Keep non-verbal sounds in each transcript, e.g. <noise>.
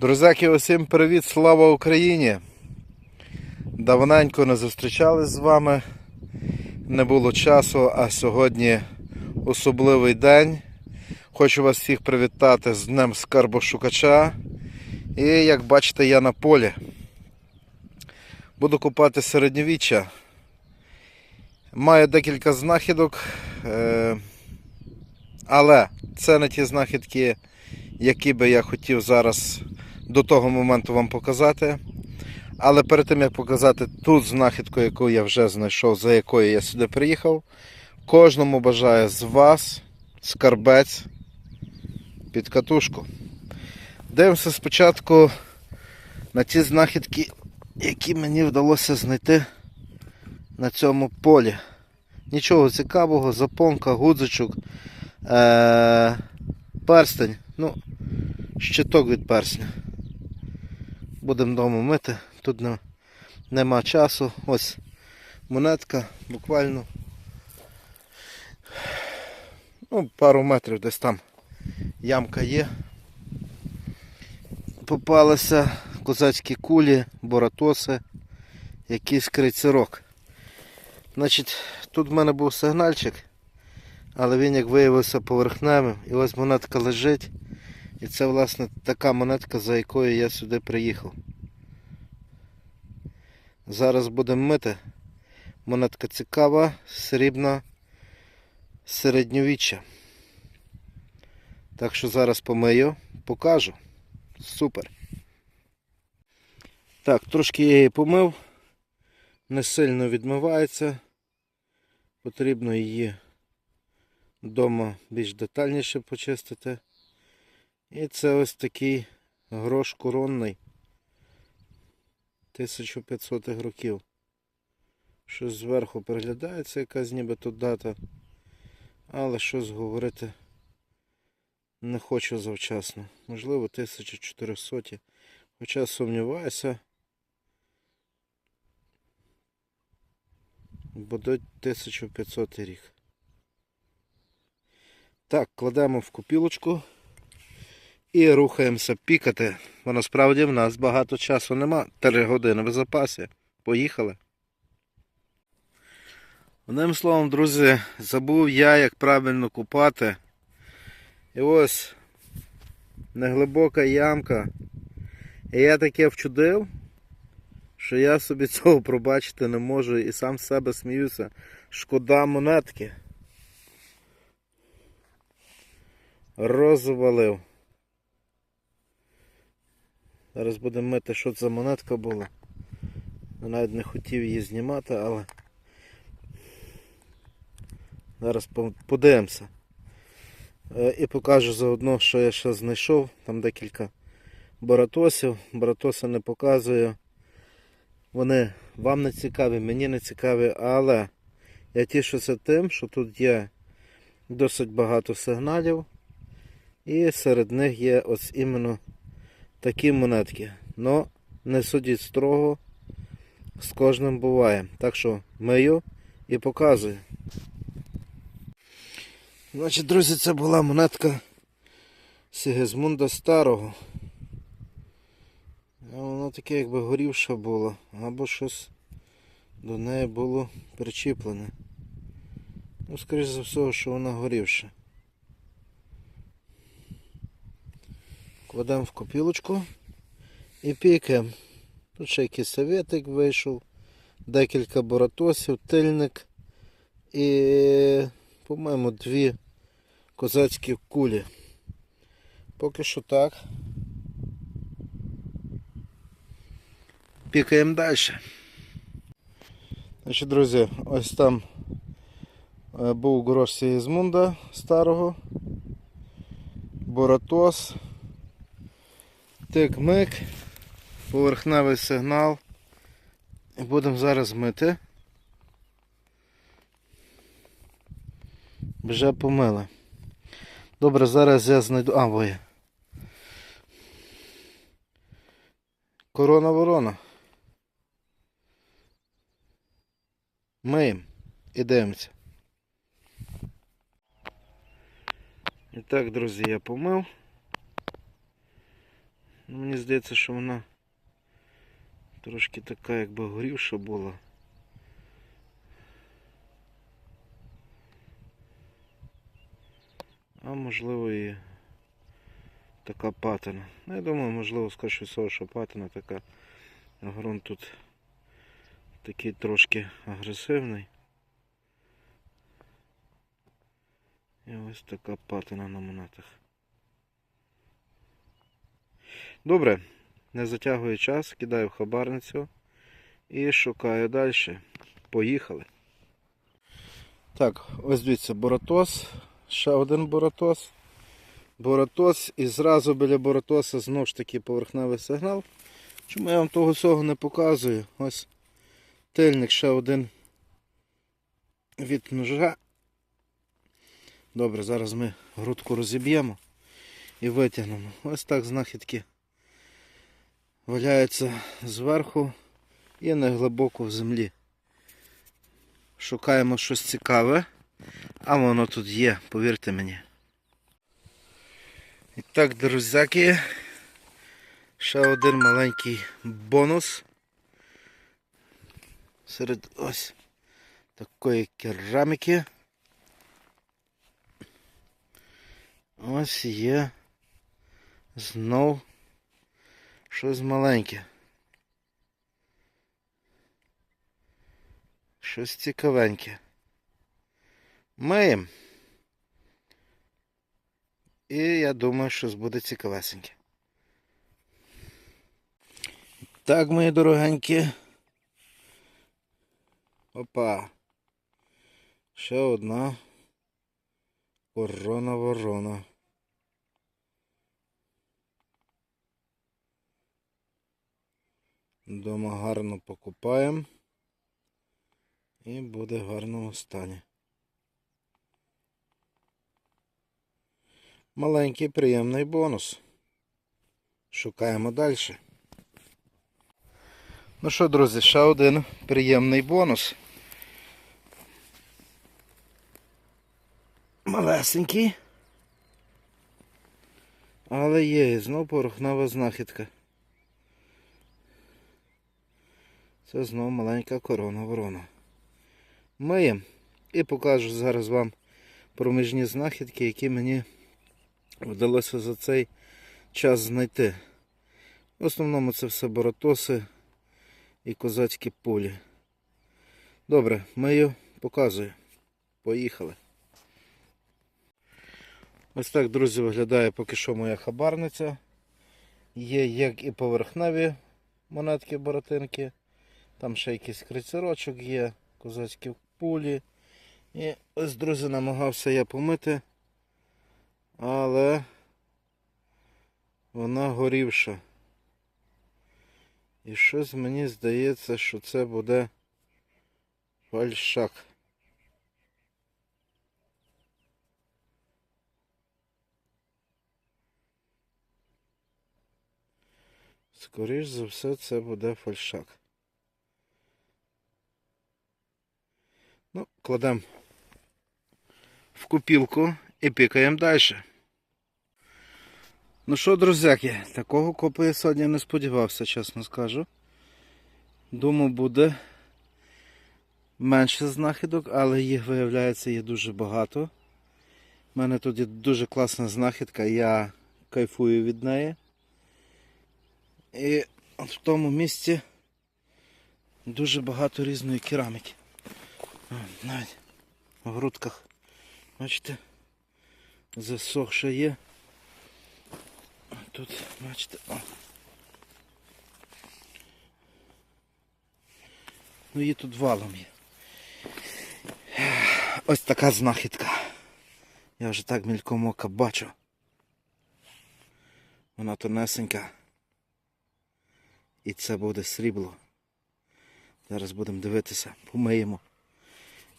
Друзяки, усім привіт, слава Україні! Давненько не зустрічались з вами, не було часу, а сьогодні особливий день. Хочу вас всіх привітати з Днем Скарбошукача. І як бачите, я на полі. Буду купати середньовіччя. Маю декілька знахідок, е, але це не ті знахідки, які би я хотів зараз до того моменту вам показати. Але перед тим як показати ту знахідку, яку я вже знайшов, за якою я сюди приїхав, кожному бажаю з вас скарбець під катушку. Дивимося спочатку на ті знахідки, які мені вдалося знайти на цьому полі. Нічого цікавого, запонка, гудзичок, е- перстень, ну, щиток від персня. Будемо вдома мити. Тут не, нема часу. Ось монетка, буквально ну, пару метрів десь там ямка є. Попалися козацькі кулі, боратоси, якийсь крейцерок. Значить, тут в мене був сигнальчик, але він, як виявився, поверхневим. І ось монетка лежить. І це, власне, така монетка, за якою я сюди приїхав. Зараз будемо мити. Монетка цікава, срібна, середньовіччя. Так що зараз помию, покажу. Супер. Так, трошки я її помив. Не сильно відмивається. Потрібно її вдома більш детальніше почистити. І це ось такий грош коронний 1500 років. Щось зверху переглядається якась нібито дата. Але щось говорити не хочу завчасно. Можливо 1400. Хоча сумніваюся. Буде 1500 рік. Так, кладемо в копілочку. І рухаємося пікати. Бо насправді в нас багато часу нема. Три години в запасі. Поїхали. Одним словом, друзі, забув я, як правильно купати. І ось неглибока ямка. І я таке вчудив, що я собі <laughs> цього пробачити не можу і сам себе сміюся. Шкода монетки. Розвалив. Зараз будемо мити, що це за монетка була. Навіть не хотів її знімати, але зараз подивимося. Е, І покажу заодно, що я ще знайшов. Там декілька баратосів. Баратоси не показую. Вони вам не цікаві, мені не цікаві, але я тішуся тим, що тут є досить багато сигналів. І серед них є ось іменно такі монетки. Но не судіть строго, з кожним буває. Так що мию і показую. Значить, друзі, це була монетка Сігизмунда Старого. А Вона таке якби горівша була, або щось до неї було причіплене. Ну, скоріш за все, що вона горівша. Кладемо в копілочку і пікаємо. Тут ще якийсь советик вийшов, декілька боратосів, тильник і, по-моєму, дві козацькі кулі. Поки що так. Пікаємо далі. Значить, друзі, ось там е, був грош Сігізмунда старого, Боратос, тик-мик, поверхневий сигнал. І будемо зараз мити. Вже помили. Добре, зараз я знайду. А, воє. Корона ворона. Миємо і дивимося. І так, друзі, я помив. Ну, мені здається, що вона трошки така, якби горівша була. А можливо і така патина. Ну, я думаю, можливо, скоріше всього, що патина така. Грунт тут такий трошки агресивний. І ось така патина на монетах. Добре, не затягую час, кидаю в хабарницю і шукаю далі. Поїхали. Так, ось дивіться, Боратос. Ще один Боратос. Боратос і зразу біля Боратоса знову ж таки поверхневий сигнал. Чому я вам того всього не показую? Ось тильник ще один від ножа. Добре, зараз ми грудку розіб'ємо і витягнемо. Ось так знахідки валяються зверху і не глибоко в землі. Шукаємо щось цікаве, а воно тут є, повірте мені. І так, друзяки, ще один маленький бонус серед ось такої кераміки. Ось є знов щось маленьке. Щось цікавеньке. Миємо. І я думаю, щось буде цікавесеньке. Так, мої дорогенькі. Опа. Ще одна ворона ворона. Дома гарно покупаємо. І буде в гарному стані. Маленький приємний бонус. Шукаємо далі. Ну що, друзі, ще один приємний бонус. Малесенький. Але є, і знов знахідка. Це знов маленька корона ворона. Миємо і покажу зараз вам проміжні знахідки, які мені вдалося за цей час знайти. В основному це все боротоси і козацькі пулі. Добре, мию, показую. Поїхали. Ось так, друзі, виглядає поки що моя хабарниця. Є як і поверхневі монетки боротинки. Там ще якийсь крицерочок є, козацькі пулі. І ось, друзі, намагався я помити, але вона горівша. І щось мені здається, що це буде фальшак. Скоріш за все, це буде фальшак. Ну, кладемо в купілку і пікаємо далі. Ну що, друзяки, такого копу я сьогодні не сподівався, чесно скажу. Думав, буде менше знахідок, але їх виявляється є дуже багато. У мене тут є дуже класна знахідка, я кайфую від неї. І в тому місці дуже багато різної кераміки. Навіть в грудках. Бачите, засохше є. Тут, бачите, о. Ну її тут валом є. Ось така знахідка. Я вже так мільком ока бачу. Вона тонесенька. І це буде срібло. Зараз будемо дивитися, помиємо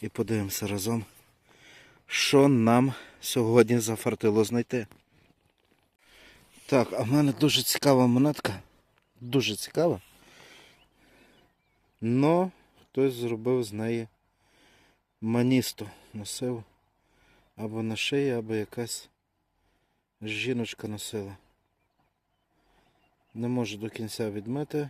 і подивимося разом, що нам сьогодні зафартило знайти. Так, а в мене дуже цікава монетка. Дуже цікава. Но хтось зробив з неї маністо. Носив або на шиї, або якась жіночка носила. Не можу до кінця відмити.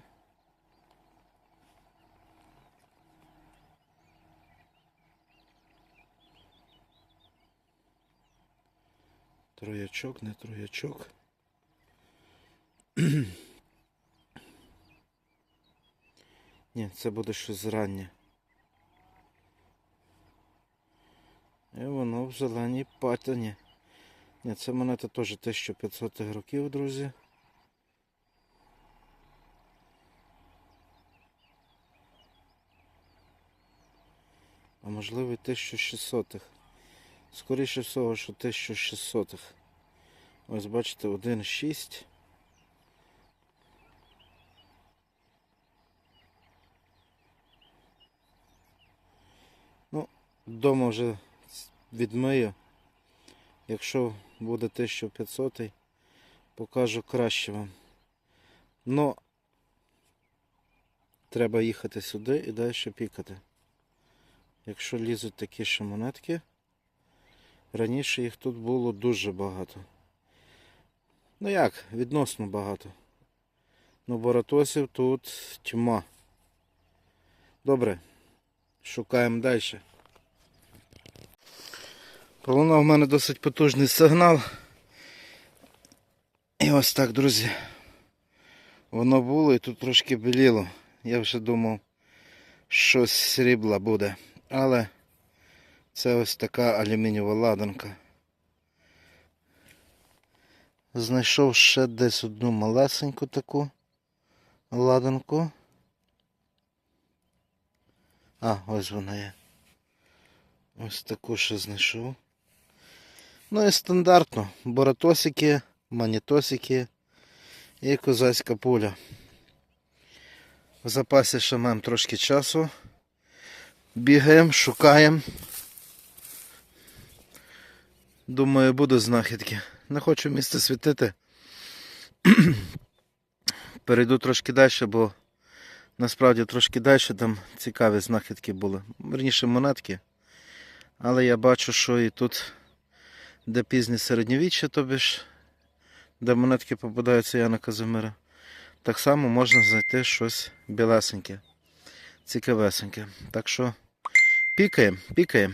Троячок, не троячок. Ні, це буде щось зрання. І воно в зеленій патині. Ні, це монета теж 1500 років, друзі. А можливо і 1600. Скоріше всього, що 1600. Ось бачите, 1,6. Ну, вдома вже відмию. Якщо буде 1500, покажу краще вам. Но треба їхати сюди і далі пікати. Якщо лізуть такі ще монетки, раніше їх тут було дуже багато. Ну як, відносно багато. Ну боратосів тут тьма. Добре, шукаємо далі. Пролунав в мене досить потужний сигнал. І ось так, друзі. Воно було і тут трошки біліло. Я вже думав, щось срібла буде. Але це ось така алюмінієва ладанка. Знайшов ще десь одну малесеньку таку ладанку. А, ось вона є. Ось таку ще знайшов. Ну і стандартно. Боратосики, манітосики і козацька пуля. В запасі ще маємо трошки часу. Бігаємо, шукаємо. Думаю, буде знахідки. Не хочу місце світити. <clears throat> Перейду трошки далі, бо насправді трошки далі там цікаві знахідки були. Верніше монетки. Але я бачу, що і тут, де пізнє середньовіччя, тобі ж, де монетки попадаються Яна Казимира, так само можна знайти щось білесеньке, цікавесеньке. Так що пікаємо, пікаємо.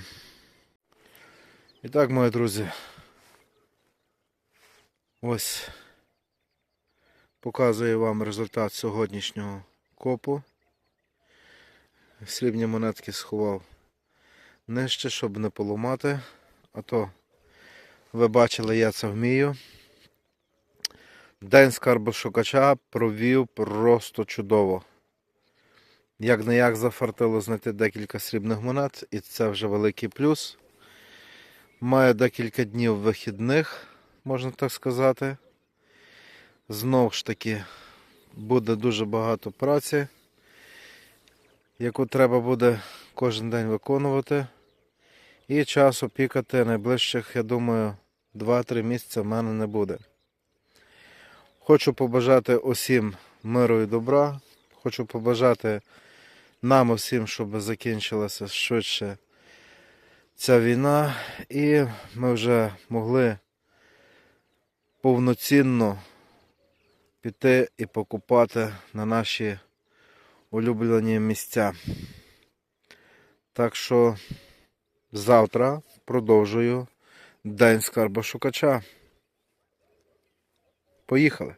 І так, мої друзі. Ось показую вам результат сьогоднішнього копу. Срібні монетки сховав нижче, щоб не поламати. А то ви бачили, я це вмію. День скарбошукача провів просто чудово. Як не як зафартило знайти декілька срібних монет, і це вже великий плюс. Маю декілька днів вихідних, можна так сказати. Знову ж таки, буде дуже багато праці, яку треба буде кожен день виконувати. І часу пікати найближчих, я думаю, 2-3 місяці в мене не буде. Хочу побажати усім миру і добра. Хочу побажати нам усім, щоб закінчилася швидше ця війна, і ми вже могли повноцінно піти і покупати на наші улюблені місця. Так що завтра продовжую День скарбошукача. Поїхали!